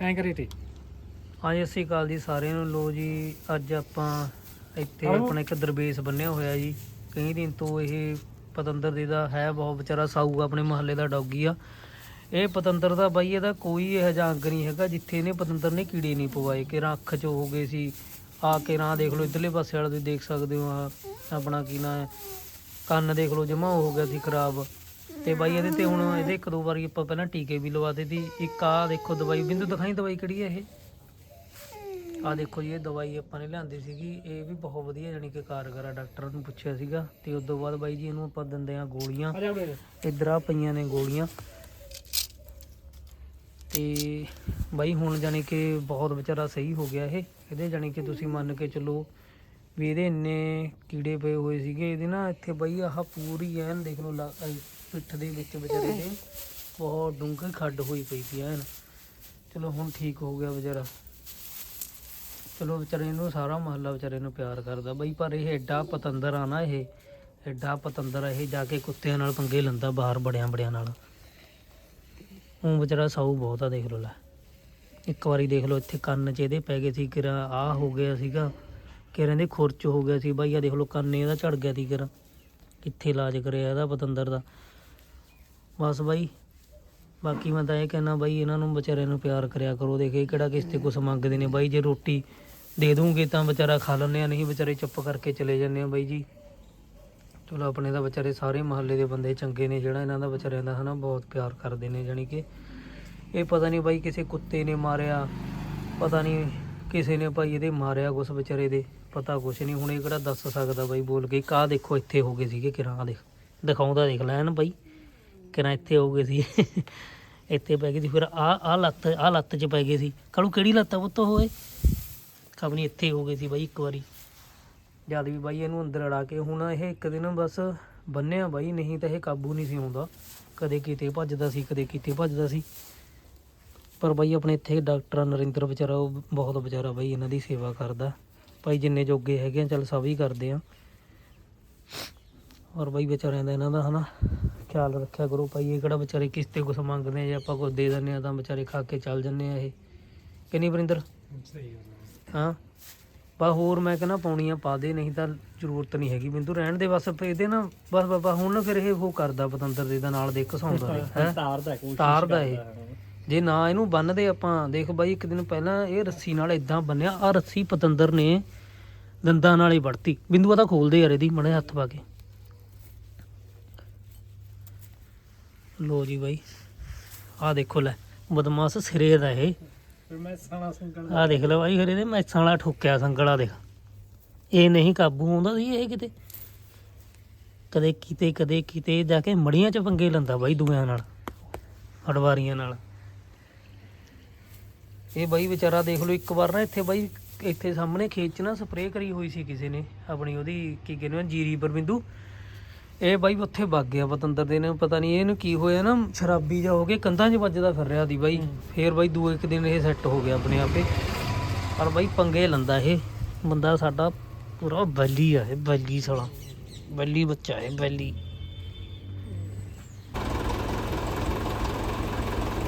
ਐਂ ਕਰੇ ਤੇ ਹਾਂਜੀ ਅਸੀਂ ਅਕਾਲ ਜੀ ਸਾਰਿਆਂ ਨੂੰ। ਲੋ ਜੀ ਅੱਜ ਆਪਾਂ ਇੱਥੇ ਆਪਣਾ ਇੱਕ ਦਰਵੇਸ਼ ਬੰਨਿਆ ਹੋਇਆ ਜੀ। ਕਈ ਦਿਨ ਤੋਂ ਇਹ ਪਤੰਦਰ ਦੀ ਦਾ ਹੈ ਬਹੁਤ ਵਿਚਾਰਾ ਸਾਊ ਆਪਣੇ ਮਹੱਲੇ ਦਾ ਡੌਗੀ ਆ। ਇਹ ਪਤੰਦਰ ਦਾ ਬਾਈ ਇਹਦਾ ਕੋਈ ਇਹੋ ਜਿਹਾ ਅੰਗ ਨਹੀਂ ਹੈਗਾ ਜਿੱਥੇ ਇਹਨੇ ਪਤੰਦਰ ਨੇ ਕੀੜੇ ਨਹੀਂ ਪਵਾਏ। ਕਿ ਅੱਖ 'ਚ ਹੋ ਗਏ ਸੀ। ਆ ਕੇ ਰਾਂ ਦੇਖ ਲਓ ਇਧਰਲੇ ਪਾਸੇ ਵਾਲਾ ਤੁਸੀਂ ਦੇਖ ਸਕਦੇ ਹੋ ਆ ਆਪਣਾ ਕੀ ਨਾਂ ਕੰਨ ਦੇਖ ਲਓ ਜਮਾ ਹੋ ਗਿਆ ਸੀ ਖਰਾਬ। ਤੇ ਬਾਈ ਇਹਦੇ ਤੇ ਹੁਣ ਇਹਦੇ ਇੱਕ ਦੋ ਵਾਰੀ ਆਪਾਂ ਪਹਿਲਾਂ ਟੀਕੇ ਵੀ ਲਵਾਤੇ ਸੀ ਇੱਕ ਆ ਦੇਖੋ ਦਵਾਈ ਬਿੰਦੂ ਦਿਖਾਈ ਦਵਾਈ ਕਿਹੜੀ ਹੈ ਇਹ? ਆ ਦੇਖੋ ਜੀ ਇਹ ਦਵਾਈ ਆਪਾਂ ਨੇ ਲਿਆਂਦੀ ਸੀਗੀ। ਇਹ ਵੀ ਬਹੁਤ ਵਧੀਆ ਜਾਨੀ ਕਿ ਕਾਰਗਰ ਆ ਡਾਕਟਰ ਨੂੰ ਪੁੱਛਿਆ ਸੀਗਾ। ਤੇ ਉਸ ਤੋਂ ਬਾਅਦ ਬਾਈ ਜੀ ਇਹਨੂੰ ਆਪਾਂ ਦਿੰਦੇ ਆ ਗੋਲੀਆਂ। ਇੱਧਰ ਆ ਪਈਆਂ ਨੇ ਗੋਲੀਆਂ। ਤੇ ਬਾਈ ਹੁਣ ਜਾਨੀ ਕਿ ਬਹੁਤ ਵਿਚਾਰਾ ਸਹੀ ਹੋ ਗਿਆ ਇਹ। ਇਹਦੇ ਜਾਨੀ ਕਿ ਤੁਸੀਂ ਮੰਨ ਕੇ ਚੱਲੋ ਵੀ ਇਹਦੇ ਇੰਨੇ ਕੀੜੇ ਪਏ ਹੋਏ ਸੀਗੇ। ਇਹਦੇ ਨਾ ਇੱਥੇ ਬਾਈ ਆਹ ਪੂਰੀ ਐਨ ਦੇਖ ਲਓ ਪਿੱਠ ਦੇ ਵਿੱਚ ਵਿਚਾਰੇ ਦੇ ਬਹੁਤ ਡੂੰਘੀ ਖੱਡ ਹੋਈ ਪਈ ਸੀ ਐਨ। ਚਲੋ ਹੁਣ ਠੀਕ ਹੋ ਗਿਆ ਵਿਚਾਰਾ। ਚਲੋ ਵਿਚਾਰੇ ਨੂੰ ਸਾਰਾ ਮਹੱਲਾ ਵਿਚਾਰੇ ਨੂੰ ਪਿਆਰ ਕਰਦਾ ਬਈ, ਪਰ ਇਹ ਐਡਾ ਪਤੰਦਰ ਆ ਨਾ ਇਹ। ਐਡਾ ਪਤੰਦਰ ਇਹ ਜਾ ਕੇ ਕੁੱਤਿਆਂ ਨਾਲ ਪੰਗੇ ਲੈਂਦਾ ਬਾਹਰ ਬੜਿਆਂ ਬੜਿਆਂ ਨਾਲ। ਉਹ ਵਿਚਾਰਾ ਸਾਊ ਬਹੁਤ ਆ, ਦੇਖ ਲਓ ਲੈ। ਇੱਕ ਵਾਰੀ ਦੇਖ ਲਓ ਇੱਥੇ ਕੰਨ 'ਚ ਇਹਦੇ ਪੈ ਗਏ ਸੀ, ਕਿਰਾ ਆ ਹੋ ਗਿਆ ਸੀਗਾ। ਕਿਰਾਂ ਦੇ ਖੁਰਚ ਹੋ ਗਿਆ ਸੀ, ਬਾਈ ਆ ਦੇਖ ਲਓ ਕੰਨ ਇਹਦਾ ਝੜ ਗਿਆ ਸੀ, ਕਿਰਾ। ਕਿੱਥੇ ਇਲਾਜ ਕਰਿਆ ਇਹਦਾ ਪਤੰਦਰ ਦਾ। ਬਸ ਬਾਈ। ਬਾਕੀ ਮੈਂ ਤਾਂ ਇਹ ਕਹਿਣਾ ਬਾਈ, ਇਹਨਾਂ ਨੂੰ ਵਿਚਾਰਿਆਂ ਨੂੰ ਪਿਆਰ ਕਰਿਆ ਕਰੋ। ਦੇਖੇ ਕਿਹੜਾ ਕਿਸ ਤੇ ਕੁਛ ਮੰਗਦੇ ਨੇ ਬਾਈ। ਜੇ ਰੋਟੀ ਦੇ ਦੂੰਗੇ ਤਾਂ ਵਿਚਾਰਾ ਖਾ ਲੈਂਦੇ ਆ, ਨਹੀਂ ਵਿਚਾਰੇ ਚੁੱਪ ਕਰਕੇ ਚਲੇ ਜਾਂਦੇ ਆ ਬਾਈ ਜੀ। ਚਲੋ, ਆਪਣੇ ਤਾਂ ਵਿਚਾਰੇ ਸਾਰੇ ਮਹੱਲੇ ਦੇ ਬੰਦੇ ਚੰਗੇ ਨੇ, ਜਿਹੜਾ ਇਹਨਾਂ ਦਾ ਵਿਚਾਰਿਆਂ ਦਾ ਹਨਾ ਬਹੁਤ ਪਿਆਰ ਕਰਦੇ ਨੇ, ਜਾਣੀ ਕਿ ਇਹ ਪਤਾ ਨਹੀਂ ਬਾਈ ਕਿਸੇ ਕੁੱਤੇ ਨੇ ਮਾਰਿਆ, ਪਤਾ ਨਹੀਂ ਕਿਸੇ ਨੇ ਭਾਈ ਇਹਦੇ ਮਾਰਿਆ ਕੁਛ ਵਿਚਾਰੇ ਦੇ, ਪਤਾ ਕੁਛ ਨਹੀਂ। ਹੁਣ ਇਹ ਕਿਹੜਾ ਦੱਸ ਸਕਦਾ ਬਾਈ ਬੋਲ ਕੇ। ਕਾ ਦੇਖੋ, ਇੱਥੇ ਹੋ ਗਏ ਸੀਗੇ ਕਿਰਾਂ ਦੇਖ। ਦਿਖਾਉਂਦਾ ਦੇਖ, ਲੈਣ ਬਾਈ। ਕਿਰਾਂ ਇੱਥੇ ਹੋ ਗਏ ਸੀ। ਇੱਥੇ ਪੈ ਗਈ ਸੀ। ਫਿਰ ਆ ਆ ਲੱਤ ਆ ਲੱਤ 'ਚ ਪੈ ਗਏ ਸੀ। ਕਾਲੂ, ਕਿਹੜੀ ਲੱਤ ਆ ਪੁੱਤ ਹੋਏ ਖਬਨੀ ਇੱਥੇ ਹੋ ਗਏ ਸੀ ਬਾਈ ਇੱਕ ਵਾਰੀ। ਜਦ ਵੀ ਬਾਈ ਇਹਨੂੰ ਅੰਦਰ ਅੜਾ ਕੇ, ਹੁਣ ਇਹ ਇੱਕ ਦਿਨ ਬਸ ਬੰਨਿਆ ਬਾਈ, ਨਹੀਂ ਤਾਂ ਇਹ ਕਾਬੂ ਨਹੀਂ ਸੀ ਆਉਂਦਾ। ਕਦੇ ਕਿਤੇ ਭੱਜਦਾ ਸੀ, ਕਦੇ ਕਿਤੇ ਭੱਜਦਾ ਸੀ। ਪਰ ਬਾਈ ਆਪਣੇ ਇੱਥੇ ਡਾਕਟਰ ਨਰਿੰਦਰ ਵਿਚਾਰਾ, ਉਹ ਬਹੁਤ ਵਿਚਾਰਾ ਬਾਈ ਇਹਨਾਂ ਦੀ ਸੇਵਾ ਕਰਦਾ। ਭਾਈ ਜਿੰਨੇ ਜੋਗੇ ਹੈਗੇ ਆ, ਚੱਲ ਸਭ ਹੀ ਕਰਦੇ ਆ। ਔਰ ਬਾਈ ਵਿਚਾਰਿਆਂ ਦਾ ਇਹਨਾਂ ਦਾ ਹਨਾ ਖਿਆਲ ਰੱਖਿਆ ਕਰੋ ਭਾਈ ਇਹ ਕਿਹੜਾ ਵਿਚਾਰੇ ਕਿਸ ਤੇ ਕੁਛ ਮੰਗਦੇ ਆ ਜੇ ਆਪਾਂ ਕੁਝ ਦੇ ਦਿੰਦੇ ਆ ਤਾਂ ਵਿਚਾਰੇ ਖਾ ਕੇ ਚੱਲ ਜੰਨੇ ਆ ਇਹ। ਕਿ ਨਹੀਂ ਵਰਿੰਦਰ? ਸਹੀ ਹਾਂ। ਬਾ ਹੋਰ ਮੈਂ ਕਹਿੰਦਾ ਪਾਉਣੀਆਂ ਪਾ ਦੇ ਨਹੀਂ ਤਾਂ ਜ਼ਰੂਰਤ ਨਹੀਂ ਹੈਗੀ ਬਿੰਦੂ ਰਹਿਣ ਦੇ ਬਸ ਫਿਰ ਇਹਦੇ ਨਾ ਬਸ ਬਾਬਾ ਹੁਣ ਨਾ ਫਿਰ ਇਹ ਉਹ ਕਰਦਾ ਪਤੰਦਰ ਦੇ ਦਾ ਨਾਲ ਦੇ ਘਸਾਉਂਦਾ ਹੈ? ਤਾਰਦਾ ਕੋਸ਼ਿਸ਼ ਤਾਰਦਾ ਇਹ। ਜੇ ਨਾ ਇਹਨੂੰ ਬੰਨਦੇ ਆਪਾਂ ਦੇਖ ਬਾਈ ਇੱਕ ਦਿਨ ਪਹਿਲਾਂ ਇਹ ਰੱਸੀ ਨਾਲ ਇਦਾਂ ਬੰਨਿਆ ਆ ਰੱਸੀ ਪਤੰਦਰ ਨੇ ਦੰਦਾਂ ਨਾਲ ਹੀ ਵੜਤੀ ਬਿੰਦੂ ਆ ਤਾਂ ਖੋਲਦੇ ਯਾਰ ਇਹਦੀ ਮੜੇ ਹੱਥ ਪਾ ਕੇ। ਲੋ ਜੀ ਬਾਈ। ਆ ਦੇਖੋ ਲੈ ਬਦਮਾਸ਼ ਸਿਰੇ ਦਾ ਇਹ। ਫਿਰ ਮੈਂ ਸਾਣਾ ਸੰਗਲ ਆ ਦੇਖ ਲਓ ਬਾਈ ਫਿਰ ਇਹਦੇ ਮੈਸਾਂ ਵਾਲਾ ਠੋਕਿਆ ਸੰਗਲਾ ਦੇਖ। ਇਹ ਨਹੀਂ ਕਾਬੂ ਆਉਂਦਾ ਸੀ ਇਹ ਕਿਤੇ। ਕਦੇ ਕਿਤੇ ਕਦੇ ਕਿਤੇ ਜਾ ਕੇ ਮੜੀਆਂ ਚ ਪੰਗੇ ਲੰਦਾ ਬਾਈ ਦੂਆਂ ਨਾਲ ਹੜਵਾਰੀਆਂ ਨਾਲ। ਇਹ ਬਾਈ ਵਿਚਾਰਾ ਦੇਖ ਲਓ ਇੱਕ ਵਾਰ ਨਾ ਇੱਥੇ ਬਾਈ ਇੱਥੇ ਸਾਹਮਣੇ ਖੇਤ 'ਚ ਨਾ ਸਪਰੇਅ ਕਰੀ ਹੋਈ ਸੀ ਕਿਸੇ ਨੇ ਆਪਣੀ ਉਹਦੀ ਕੀ ਕਹਿੰਦੇ ਆ ਜੀਰੀ ਪਰਬਿੰਦੂ ਇਹ ਬਾਈ ਉੱਥੇ ਵਗ ਗਿਆ ਪਤੰਦਰ ਦੇ ਨੇ ਪਤਾ ਨਹੀਂ ਇਹਨੂੰ ਕੀ ਹੋਇਆ ਨਾ ਸ਼ਰਾਬੀ ਜਾ ਹੋ ਕੇ ਕੰਧਾਂ 'ਚ ਵੱਜਦਾ ਫਿਰ ਰਿਹਾ ਦੀ ਬਾਈ। ਫੇਰ ਬਾਈ ਦੂਏ ਇੱਕ ਦਿਨ ਇਹ ਸੈੱਟ ਹੋ ਗਿਆ ਆਪਣੇ ਆਪੇ। ਪਰ ਬਾਈ ਪੰਗੇ ਲੰਦਾ ਇਹ। ਬੰਦਾ ਸਾਡਾ ਪੂਰਾ ਬੈਲੀ ਆ ਇਹ ਬੈਲੀ ਸਾਲਾ। ਬੈਲੀ ਬੱਚਾ ਹੈ ਬੈਲੀ।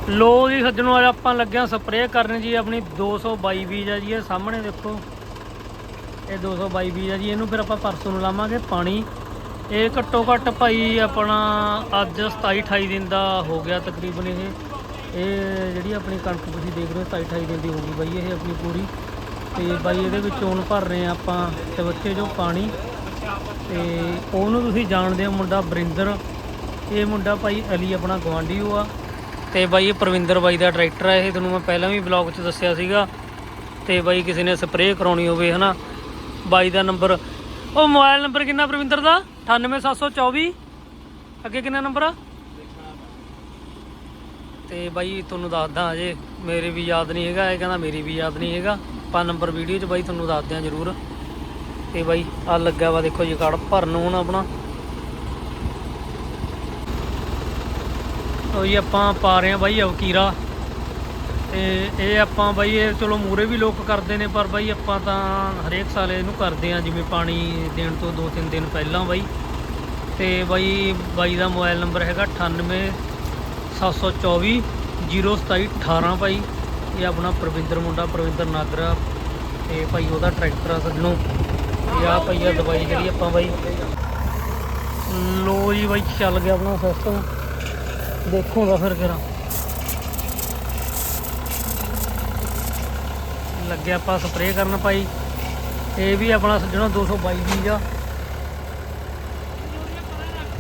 ਲੋ ਜੀ ਸੱਜਣੋ ਅੱਜ ਆਪਾਂ ਲੱਗਿਆ ਸਪਰੇਅ ਕਰਨ ਜੀ ਆਪਣੀ 222 ਬੀਜ ਆ ਜੀ ਇਹ ਸਾਹਮਣੇ ਦੇਖੋ। ਇਹ 222 ਬੀਜ ਆ ਜੀ ਇਹਨੂੰ ਫਿਰ ਆਪਾਂ ਪਰਸੋਂ ਨੂੰ ਲਾਵਾਂਗੇ ਪਾਣੀ। ਇਹ ਘੱਟੋ ਘੱਟ ਭਾਈ ਆਪਣਾ ਅੱਜ 27 28 ਦਿਨ ਦਾ ਹੋ ਗਿਆ ਤਕਰੀਬਨ ਇਹ। ਇਹ ਜਿਹੜੀ ਆਪਣੀ ਕਣਕ ਤੁਸੀਂ ਦੇਖ ਰਹੇ ਹੋ 27 28 ਦਿਨ ਦੀ ਹੋ ਗਈ ਬਾਈ, ਇਹ ਆਪਣੀ ਪੂਰੀ। ਤੇ ਬਾਈ ਇਹਦੇ ਵਿੱਚ ਹੁਣ ਭਰ ਰਹੇ ਆ ਆਪਾਂ ਤੇ ਬੱਚੇ ਜੋ ਪਾਣੀ। ਤੇ ਉਹਨੂੰ ਤੁਸੀਂ ਜਾਣਦੇ ਹੋ ਮੁੰਡਾ ਬਰਿੰਦਰ। ਇਹ ਮੁੰਡਾ ਭਾਈ ਅਲੀ ਆਪਣਾ ਗਵਾਂਢੀ ਉਹ ਆ। ਤੇ ਬਾਈ ਇਹ ਪ੍ਰਵਿੰਦਰ ਬਾਈ ਦਾ ਟਰੈਕਟਰ ਹੈ ਇਹ ਤੁਹਾਨੂੰ ਮੈਂ ਪਹਿਲਾਂ ਵੀ ਵਲੌਗ 'ਚ ਦੱਸਿਆ ਸੀਗਾ। ਤੇ ਬਾਈ ਕਿਸੇ ਨੇ ਸਪਰੇਅ ਕਰਾਉਣੀ ਹੋਵੇ, ਹਨਾ। ਬਾਈ ਦਾ ਨੰਬਰ ਉਹ ਮੋਬਾਈਲ ਨੰਬਰ ਕਿੰਨਾ ਪ੍ਰਵਿੰਦਰ ਦਾ? 98724 ਅੱਗੇ ਕਿੰਨਾ ਨੰਬਰ ਆ? ਤੇ ਬਾਈ, ਤੁਹਾਨੂੰ ਦੱਸਦਾ ਅਜੇ, ਮੇਰੇ ਵੀ ਯਾਦ ਨਹੀਂ ਹੈਗਾ, ਇਹ ਕਹਿੰਦਾ ਮੇਰੀ ਵੀ ਯਾਦ ਨਹੀਂ ਹੈਗਾ। ਆਪਾਂ ਨੰਬਰ ਵੀਡੀਓ 'ਚ ਬਾਈ ਤੁਹਾਨੂੰ ਦੱਸਦੇ ਆ ਜ਼ਰੂਰ। ਤੇ ਬਾਈ ਆ ਲੱਗਾ ਵਾ, ਦੇਖੋ ਜੀ, ਕਾਰਡ ਭਰਨ ਹੁਣ ਆਪਣਾ। ਉਹ ਜੀ, ਆਪਾਂ ਪਾ ਰਹੇ ਆ ਬਾਈ, ਅਵਕੀਰਾ। ਤੇ ਇਹ ਆਪਾਂ ਬਾਈ ਇਹ ਚਲੋ ਮੂਰੇ ਵੀ ਲੋਕ ਕਰਦੇ ਨੇ, ਪਰ ਬਾਈ ਆਪਾਂ ਤਾਂ ਹਰੇਕ ਸਾਲ ਇਹਨੂੰ ਕਰਦੇ ਆ ਜਿਵੇਂ ਪਾਣੀ ਦੇਣ ਤੋਂ 2-3 ਦਿਨ ਪਹਿਲਾਂ ਬਾਈ। ਤੇ ਬਾਈ ਬਾਈ ਦਾ ਮੋਬਾਈਲ ਨੰਬਰ ਹੈਗਾ 98 724 027 18 ਬਾਈ। ਇਹ ਆਪਣਾ ਪ੍ਰਵਿੰਦਰ ਮੁੰਡਾ, ਪ੍ਰਵਿੰਦਰ ਨਾਗਰਾ ਤੇ ਭਾਈ ਉਹਦਾ ਟਰੈਕਟਰ ਆ ਸੱਜਣੋ। ਤੇ ਆ ਭਾਈ ਆ ਦਵਾਈ ਜਿਹੜੀ ਆਪਾਂ ਬਾਈ। ਲੋ ਜੀ ਬਾਈ ਚੱਲ ਗਿਆ ਆਪਣਾ ਸਿਸਟਮ ਦੇਖੋ ਦਾ ਫਿਰ ਕਰਾਂ ਲੱਗਿਆ, ਆਪਾਂ ਸਪਰੇਅ ਕਰਨ ਭਾਈ। ਇਹ ਵੀ ਆਪਣਾ ਸੱਜਣੋ 222 ਬੀਜ ਆ।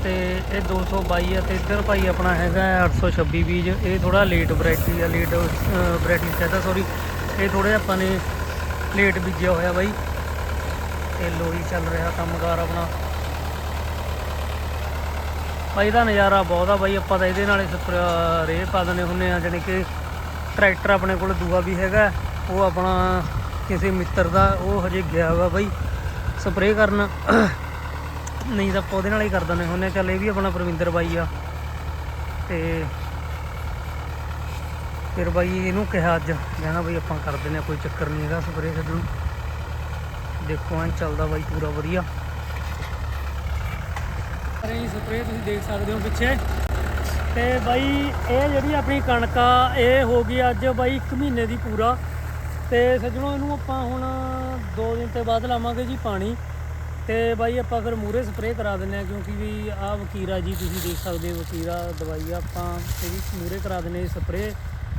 ਤੇ ਇਹ 222 ਆ ਤੇ ਇੱਧਰ ਭਾਈ ਆਪਣਾ ਹੈਗਾ 826 ਬੀਜ। ਇਹ ਥੋੜਾ ਲੇਟ ਵੈਰਾਈਟੀ ਆ ਲੇਟ ਵੈਰਾਈਟੀ ਕਹਿੰਦਾ ਸੌਰੀ ਇਹ ਥੋੜੇ ਆਪਾਂ ਨੇ ਲੇਟ ਬੀਜਿਆ ਹੋਇਆ ਬਾਈ। ਤੇ ਲੋਈ ਚੱਲ ਰਿਹਾ ਕੰਮਕਾਰ ਆਪਣਾ। ਭਾਈ ਦਾ ਨਜ਼ਾਰਾ ਬਹੁਤ ਆ ਬਾਈ, ਆਪਾਂ ਤਾਂ ਇਹਦੇ ਨਾਲ ਰੇ ਪਾ ਦਿੰਦੇ ਹੁੰਨੇ ਆ, ਜਾਣੀ ਕਿ ਟਰੈਕਟਰ ਆਪਣੇ ਕੋਲ ਦੂਆ ਵੀ ਹੈਗਾ। ਉਹ ਆਪਣਾ ਕਿਸੇ ਮਿੱਤਰ ਦਾ ਉਹ ਹਜੇ ਗਿਆ ਵਾ ਬਾਈ ਸਪਰੇਅ ਕਰਨ। ਨਹੀਂ ਤਾਂ ਆਪਾਂ ਉਹਦੇ ਨਾਲ ਹੀ ਕਰ ਦਿੰਦੇ ਹੁੰਨੇ ਚੱਲ ਇਹ ਵੀ ਆਪਣਾ ਪ੍ਰਵਿੰਦਰ ਬਾਈ ਆ। ਤੇ ਫਿਰ ਬਾਈ ਇਹਨੂੰ ਕਿਹਾ ਅੱਜ ਕਹਿੰਦਾ ਬਾਈ ਆਪਾਂ ਕਰ ਦਿੰਦੇ ਆ ਕੋਈ ਚੱਕਰ ਨਹੀਂ ਹੈਗਾ ਸਪਰੇਅ ਛੱਡਣ ਦੇਖੋ ਐਂ ਚੱਲਦਾ ਬਾਈ ਪੂਰਾ ਵਧੀਆ। ਅਰੇ ਸਪਰੇਅ ਤੁਸੀਂ ਦੇਖ ਸਕਦੇ ਹੋ ਪਿੱਛੇ। ਤੇ ਬਾਈ, ਇਹ ਜਿਹੜੀ ਆਪਣੀ ਕਣਕ ਆ, ਇਹ ਹੋ ਗਈ ਅੱਜ ਬਾਈ 1 ਮਹੀਨੇ ਦੀ ਪੂਰਾ। ਤੇ ਸੱਜਣੋ, ਇਹਨੂੰ ਆਪਾਂ ਹੁਣ 2 ਦਿਨ ਤੇ ਬਾਅਦ ਲਾਵਾਂਗੇ ਜੀ ਪਾਣੀ। ਤੇ ਬਾਈ, ਆਪਾਂ ਫਿਰ ਮੂਰੇ ਸਪਰੇਅ ਕਰਾ ਦਿੰਨੇ ਆ ਕਿਉਂਕਿ ਵੀ ਆਹ ਵਕੀਰਾ ਜੀ, ਤੁਸੀਂ ਦੇਖ ਸਕਦੇ ਹੋ ਵਕੀਰਾ, ਦਵਾਈ ਆਪਾਂ ਇਹਦੀ ਮੂਰੇ ਕਰਾ ਦਿੰਨੇ ਸਪਰੇਅ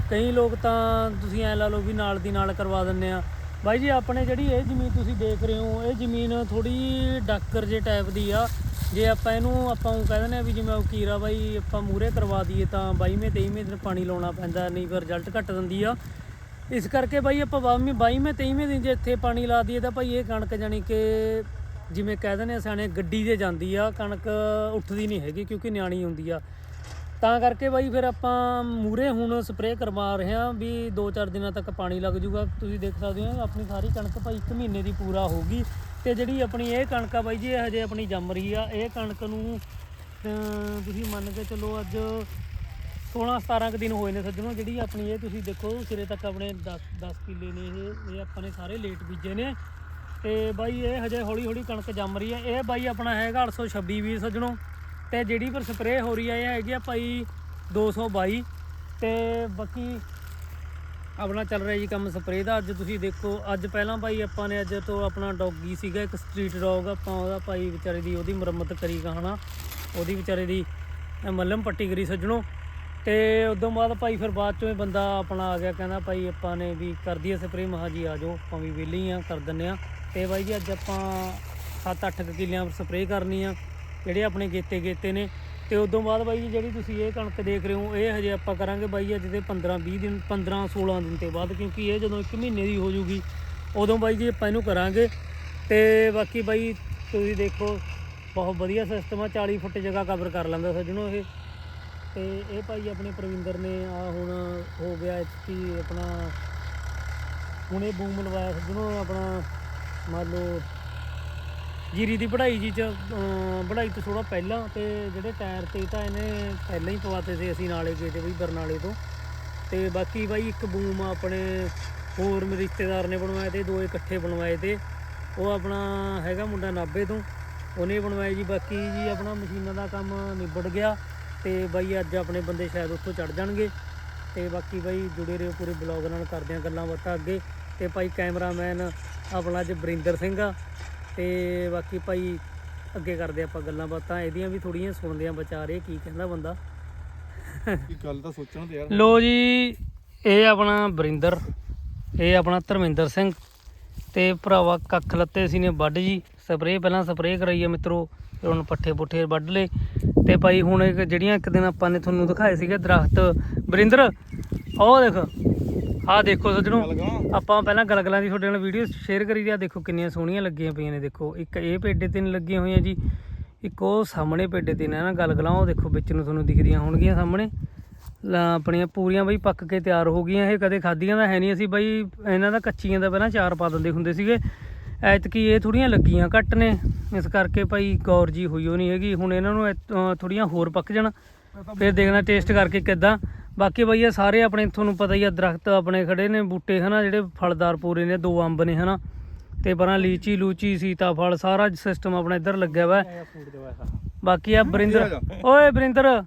ਕਈ ਲੋਕ ਤਾਂ ਤੁਸੀਂ ਐ ਲਾ ਲਓ ਵੀ ਨਾਲ ਦੀ ਨਾਲ ਕਰਵਾ ਦਿੰਨੇ ਆ ਬਾਈ ਜੀ, ਆਪਣੇ ਜਿਹੜੀ ਇਹ ਜ਼ਮੀਨ ਤੁਸੀਂ ਦੇਖ ਰਹੇ ਹੋ, ਇਹ ਜ਼ਮੀਨ ਥੋੜੀ ਡਾਕਰ ਜੇ ਟਾਈਪ ਦੀ ਆ। ਜੇ ਆਪਾਂ ਇਹਨੂੰ, ਆਪਾਂ ਉਹ ਕਹਿ ਦਿੰਦੇ ਆ ਵੀ ਜਿਵੇਂ ਵਕੀਰਾ ਬਾਈ, ਆਪਾਂ ਮੂਰੇ ਕਰਵਾ ਦਈਏ ਤਾਂ 22ਵੇਂ 23ਵੇਂ ਦਿਨ ਪਾਣੀ ਲਾਉਣਾ ਪੈਂਦਾ, ਨਹੀਂ ਫਿਰ ਰਿਜ਼ਲਟ ਘੱਟ ਦਿੰਦੀ ਆ। ਇਸ ਕਰਕੇ ਬਾਈ ਆਪਾਂ 22ਵੇਂ 22ਵੇਂ 23ਵੇਂ ਦਿਨ ਜੇ ਇੱਥੇ ਪਾਣੀ ਲਾ ਦਈਏ ਤਾਂ ਭਾਈ ਇਹ ਕਣਕ ਜਾਨੀ ਕਿ ਜਿਵੇਂ ਕਹਿ ਦਿੰਦੇ ਆ ਸਿਆਣੇ, ਗੱਡੀ 'ਤੇ ਜਾਂਦੀ ਆ, ਕਣਕ ਉੱਠਦੀ ਨਹੀਂ ਹੈਗੀ ਕਿਉਂਕਿ ਨਿਆਣੀ ਹੁੰਦੀ ਆ। ਤਾਂ ਕਰਕੇ ਬਾਈ ਫਿਰ ਆਪਾਂ ਮੂਰੇ ਹੁਣ ਸਪਰੇਅ ਕਰਵਾ ਰਹੇ ਹਾਂ ਵੀ 2-4 ਦਿਨਾਂ ਤੱਕ ਪਾਣੀ ਲੱਗ ਜੂਗਾ ਤੁਸੀਂ ਦੇਖ ਸਕਦੇ ਹੋ ਆਪਣੀ ਸਾਰੀ ਕਣਕ ਭਾਈ 1 ਮਹੀਨੇ ਦੀ ਪੂਰਾ ਹੋਊਗੀ ਤੇ ਜਿਹੜੀ ਆਪਣੀ ਇਹ ਕਣਕ ਆ ਬਾਈ ਜੀ, ਇਹ ਹਜੇ ਆਪਣੀ ਜੰਮ ਰਹੀ ਆ। ਇਹ ਕਣਕ ਨੂੰ ਤੁਸੀਂ ਮੰਨ ਕੇ ਚੱਲੋ ਅੱਜ 16 17 ਕੁ ਦਿਨ ਹੋਏ ਨੇ ਸੱਜਣੋ, ਜਿਹੜੀ ਆਪਣੀ ਇਹ ਤੁਸੀਂ ਦੇਖੋ, ਸਿਰੇ ਤੱਕ ਆਪਣੇ 10 10 ਕਿੱਲੇ ਨੇ ਇਹ ਇਹ ਆਪਾਂ ਨੇ ਸਾਰੇ ਲੇਟ ਬੀਜੇ ਨੇ। ਤੇ ਬਾਈ, ਇਹ ਹਜੇ ਹੌਲੀ ਹੌਲੀ ਕਣਕ ਜੰਮ ਰਹੀ ਹੈ। ਇਹ ਬਾਈ ਆਪਣਾ ਹੈਗਾ 826 ਵੀ ਸੱਜਣੋ। ਤੇ ਜਿਹੜੀ ਪਰ ਸਪਰੇਅ ਹੋ ਰਹੀ ਹੈ, ਇਹ ਹੈਗੀ ਆ ਭਾਈ 222 ਤੇ ਬਾਕੀ ਆਪਣਾ ਚੱਲ ਰਿਹਾ ਜੀ ਕੰਮ ਸਪਰੇਅ ਦਾ। ਅੱਜ ਤੁਸੀਂ ਦੇਖੋ, ਅੱਜ ਪਹਿਲਾਂ ਭਾਈ ਆਪਾਂ ਨੇ ਅੱਜ ਤੋਂ ਆਪਣਾ ਡੌਗੀ ਸੀਗਾ, ਇੱਕ ਸਟਰੀਟ ਡੌਗ। ਆਪਾਂ ਉਹਦਾ ਭਾਈ ਵਿਚਾਰੇ ਦੀ ਉਹਦੀ ਮੁਰੰਮਤ ਕਰੀ ਕਹਾਣਾ। ਉਹਦੀ ਵਿਚਾਰੇ ਦੀ ਮੱਲਮ ਪੱਟੀ ਕਰੀ ਸੱਜਣੋ। ਤੇ ਉਦੋਂ ਬਾਅਦ ਭਾਈ ਫਿਰ ਬਾਅਦ ਚੋਂ ਇਹ ਬੰਦਾ ਆਪਣਾ ਆ ਗਿਆ, ਕਹਿੰਦਾ ਭਾਈ ਆਪਾਂ ਨੇ ਵੀ ਕਰ ਦਈਏ ਸਪਰੇਅ ਮਹਾ ਜੀ ਆ ਜਾਓ, ਆਪਾਂ ਵੀ ਵਿਹਲੀ ਹੀ ਆ, ਕਰ ਦਿੰਨੇ ਆ। ਤੇ ਬਾਈ ਜੀ ਅੱਜ ਆਪਾਂ 7-8 ਕਿੱਲਿਆਂ ਸਪਰੇਅ ਕਰਨੀ ਆ, ਜਿਹੜੇ ਆਪਣੇ ਗੇਤੇ ਗੇਤੇ ਨੇ। ਤੇ ਉਦੋਂ ਬਾਅਦ ਬਾਈ ਜੀ ਜਿਹੜੀ ਤੁਸੀਂ ਇਹ ਕਣਕ ਦੇਖ ਰਹੇ ਹੋ, ਇਹ ਹਜੇ ਆਪਾਂ ਕਰਾਂਗੇ ਬਾਈ ਅੱਜ ਦੇ 15-20 ਦਿਨ 15-16 ਦਿਨ ਤੇ ਬਾਅਦ, ਕਿਉਂਕਿ ਇਹ ਜਦੋਂ 1 ਮਹੀਨੇ ਦੀ ਹੋ ਜੂਗੀ, ਉਦੋਂ ਬਾਈ ਜੀ ਆਪਾਂ ਇਹਨੂੰ ਕਰਾਂਗੇ। ਤੇ ਬਾਕੀ ਬਾਈ ਤੁਸੀਂ ਦੇਖੋ, ਬਹੁਤ ਵਧੀਆ ਸਿਸਟਮ ਆ 40 ਫੁੱਟ ਜਗ੍ਹਾ ਕਵਰ ਕਰ ਲੈਂਦਾ ਸੱਜਣੋ ਇਹ। ਤੇ ਇਹ ਭਾਈ ਆਪਣੇ ਪ੍ਰਵਿੰਦਰ ਨੇ ਆ ਹੁਣ ਹੋ ਗਿਆ ਐਚਪੀ ਆਪਣਾ ਹੁਣ ਇਹ ਬੂਮ ਲਵਾਇਆ ਜਿਹਨੂੰ ਆਪਣਾ ਮੰਨ ਲਓ ਜੀਰੀ ਦੀ ਵਢਾਈ ਜੀ ਚ ਅਮ, ਵਢਾਈ ਤੋਂ ਥੋੜਾ ਪਹਿਲਾਂ ਤੇ ਜਿਹੜੇ ਟਾਇਰ ਤੇ ਤਾਂ ਇਹਨੇ ਪਹਿਲਾਂ ਹੀ ਪਵਾਤੇ ਸੀ ਅਸੀਂ ਨਾਲੇ ਗਏ ਤੇ ਬਈ ਬਰਨਾਲੇ ਤੋਂ। ਤੇ ਬਾਕੀ ਬਾਈ ਇੱਕ ਬੂਮ ਆਪਣੇ ਹੋਰ ਮੇਰੇ ਰਿਸ਼ਤੇਦਾਰ ਨੇ ਬਣਵਾਏ ਤੇ ਦੋ ਇਕੱਠੇ ਬਣਵਾਏ ਤੇ ਉਹ ਆਪਣਾ ਹੈਗਾ ਮੁੰਡਾ ਨਾਭੇ ਤੋਂ ਉਹਨੇ ਬਣਵਾਏ ਜੀ ਬਾਕੀ ਜੀ ਆਪਣਾ ਮਸ਼ੀਨਾਂ ਦਾ ਕੰਮ ਨਿਬੜ ਗਿਆ। ਤੇ ਬਾਈ ਅੱਜ ਆਪਣੇ ਬੰਦੇ ਸ਼ਾਇਦ ਉੱਥੋਂ ਚੜ ਜਾਣਗੇ। ਤੇ ਬਾਕੀ ਬਾਈ ਜੁੜੇ ਰਹੋ ਪੂਰੇ ਬਲੌਗ ਨਾਲ ਕਰਦੇ ਆ ਗੱਲਾਂ ਬਾਤਾਂ ਅੱਗੇ। ਤੇ ਭਾਈ ਕੈਮਰਾਮੈਨ ਆਪਣਾ ਅੱਜ ਬਰਿੰਦਰ ਸਿੰਘ ਆ। ਤੇ ਬਾਕੀ ਭਾਈ ਅੱਗੇ ਕਰਦੇ ਆਪਾਂ ਗੱਲਾਂ ਬਾਤਾਂ। ਇਹਦੀਆਂ ਵੀ ਥੋੜੀਆਂ ਸੁਣਦੇ ਆ ਵਿਚਾਰੇ ਕੀ ਕਹਿੰਦਾ ਬੰਦਾ। ਕੀ ਗੱਲ ਤਾਂ ਸੋਚਣ ਤੇ ਯਾਰ। ਲੋ ਜੀ ਇਹ ਆਪਣਾ ਬਰਿੰਦਰ ਇਹ ਆਪਣਾ ਧਰਮਿੰਦਰ ਸਿੰਘ। ਤੇ ਭਰਾਵਾ ਕੱਖ ਲੱਤੇ ਸੀ ਨੇ ਵੱਢ ਜੀ। ਸਪਰੇਅ ਪਹਿਲਾਂ ਸਪਰੇਅ ਕਰਾਈ ਆ ਮਿੱਤਰੋ। ਫਿਰ ਹੁਣ ਪੱਠੇ ਪੁੱਠੇ ਵੱਢ ਲਏ। ਤੇ ਭਾਈ ਹੁਣ ਇੱਕ ਜਿਹੜੀਆਂ ਇੱਕ ਦਿਨ ਆਪਾਂ ਨੇ ਤੁਹਾਨੂੰ ਦਿਖਾਏ ਸੀਗੇ ਦਰਖਤ। ਬਰਿੰਦਰ ਉਹ ਦੇਖ ਆਹ ਦੇਖੋ ਸੱਜਣੋ ਆਪਾਂ ਪਹਿਲਾਂ ਗਲਗਲਾਂ ਦੀ ਤੁਹਾਡੇ ਨਾਲ ਵੀਡੀਓ ਸ਼ੇਅਰ ਕਰੀ ਆ। ਦੇਖੋ ਕਿੰਨੀਆਂ ਸੋਹਣੀਆਂ ਲੱਗੀਆਂ ਪਈਆਂ ਨੇ ਦੇਖੋ। ਇੱਕ ਇਹ ਪੇਡੇ ਤੇ ਲੱਗੀਆਂ ਹੋਈਆਂ ਜੀ ਇੱਕ ਉਹ ਸਾਹਮਣੇ ਪੇਡੇ ਤੇ ਨੇ ਨਾ ਗਲਗਲਾਂ ਉਹ ਦੇਖੋ ਵਿੱਚ ਨੂੰ ਤੁਹਾਨੂੰ ਦਿਖਦੀਆਂ ਹੋਣਗੀਆਂ ਸਾਹਮਣੇ। ਲਾ ਆਪਣੀਆਂ ਪੂਰੀਆਂ ਬਈ ਪੱਕ ਕੇ ਤਿਆਰ ਹੋ ਗਈਆਂ ਇਹ ਕਦੇ ਖਾਧੀਆਂ ਤਾਂ ਹੈ ਨਹੀਂ। ਅਸੀਂ ਬਈ ਇਹਨਾਂ ਦਾ ਕੱਚੀਆਂ ਦਾ ਪਹਿਲਾਂ ਚਾਰ ਪਾ ਦਿੰਦੇ ਹੁੰਦੇ ਸੀਗੇ। ਐਤਕੀ ਇਹ ਥੋੜੀਆਂ ਲੱਗੀਆਂ ਘੱਟ ਨੇ ਇਸ ਕਰਕੇ ਭਾਈ ਗੌਰ ਜੀ ਹੋਈ ਉਹ ਨਹੀਂ ਹੈਗੀ। ਹੁਣ ਇਹਨਾਂ ਨੂੰ ਥੋੜੀਆਂ ਹੋਰ ਪੱਕ ਜਾਣ ਫਿਰ ਦੇਖਣਾ ਟੇਸਟ ਕਰਕੇ ਕਿੱਦਾਂ। ਬਾਕੀ ਬਈ ਇਹ ਸਾਰੇ ਆਪਣੇ ਤੁਹਾਨੂੰ ਪਤਾ ਹੀ ਆ ਦਰਖਤ ਆਪਣੇ ਖੜੇ ਨੇ ਬੂਟੇ ਹਨਾ ਜਿਹੜੇ ਫਲਦਾਰ ਪੂਰੇ ਨੇ ਦੋ ਅੰਬ ਨੇ ਹਨਾ। ਤੇ ਪਰਾਂ ਲੀਚੀ ਲੂਚੀ ਸੀਤਾਫਲ ਸਾਰਾ ਸਿਸਟਮ ਆਪਣਾ ਇੱਧਰ ਲੱਗਿਆ ਵਾ। ਬਾਕੀ ਆ ਬਰਿੰਦਰ। ਓਏ ਬਰਿੰਦਰ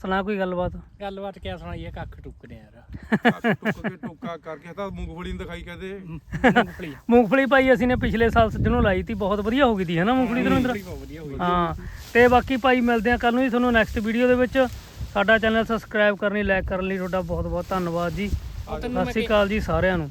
ਸੁਣਾ ਕੋਈ ਗੱਲਬਾਤ? ਗੱਲਬਾਤ ਕਿਆ ਸੁਣਾਈਏ ਕੱਖ ਟੁੱਕਦੇ ਯਾਰ। ਟੁੱਕ ਕੇ ਟੋਕਾ ਕਰਕੇ ਤਾਂ ਮੂੰਗਫਲੀ ਨੂੰ ਦਿਖਾਈ ਕਹਦੇ ਮੂੰਗਫਲੀ। ਮੂੰਗਫਲੀ ਭਾਈ ਅਸੀਂ ਨੇ ਪਿਛਲੇ ਸਾਲ ਸੱਜਣੋਂ ਲਾਈ ਤੀ ਬਹੁਤ ਵਧੀਆ ਹੋ ਗਈ ਤੀ ਹੈ ਨਾ ਮੂੰਗਫਲੀ ਦਰਵਿੰਦਰ ਬਹੁਤ ਵਧੀਆ ਹੋਈ ਹਾਂ ਤੇ ਬਾਕੀ ਭਾਈ ਮਿਲਦੇ ਆ ਕੱਲ ਨੂੰ ਜੀ ਤੁਹਾਨੂੰ ਨੈਕਸਟ ਵੀਡੀਓ ਦੇ ਵਿੱਚ। ਸਾਡਾ ਚੈਨਲ ਸਬਸਕ੍ਰਾਈਬ ਕਰਨੀ ਲਾਈਕ ਕਰਨ ਲਈ ਤੁਹਾਡਾ ਬਹੁਤ ਬਹੁਤ ਧੰਨਵਾਦ ਜੀ। ਸਤਿ ਸ਼੍ਰੀ ਅਕਾਲ ਜੀ ਸਾਰਿਆਂ ਨੂੰ।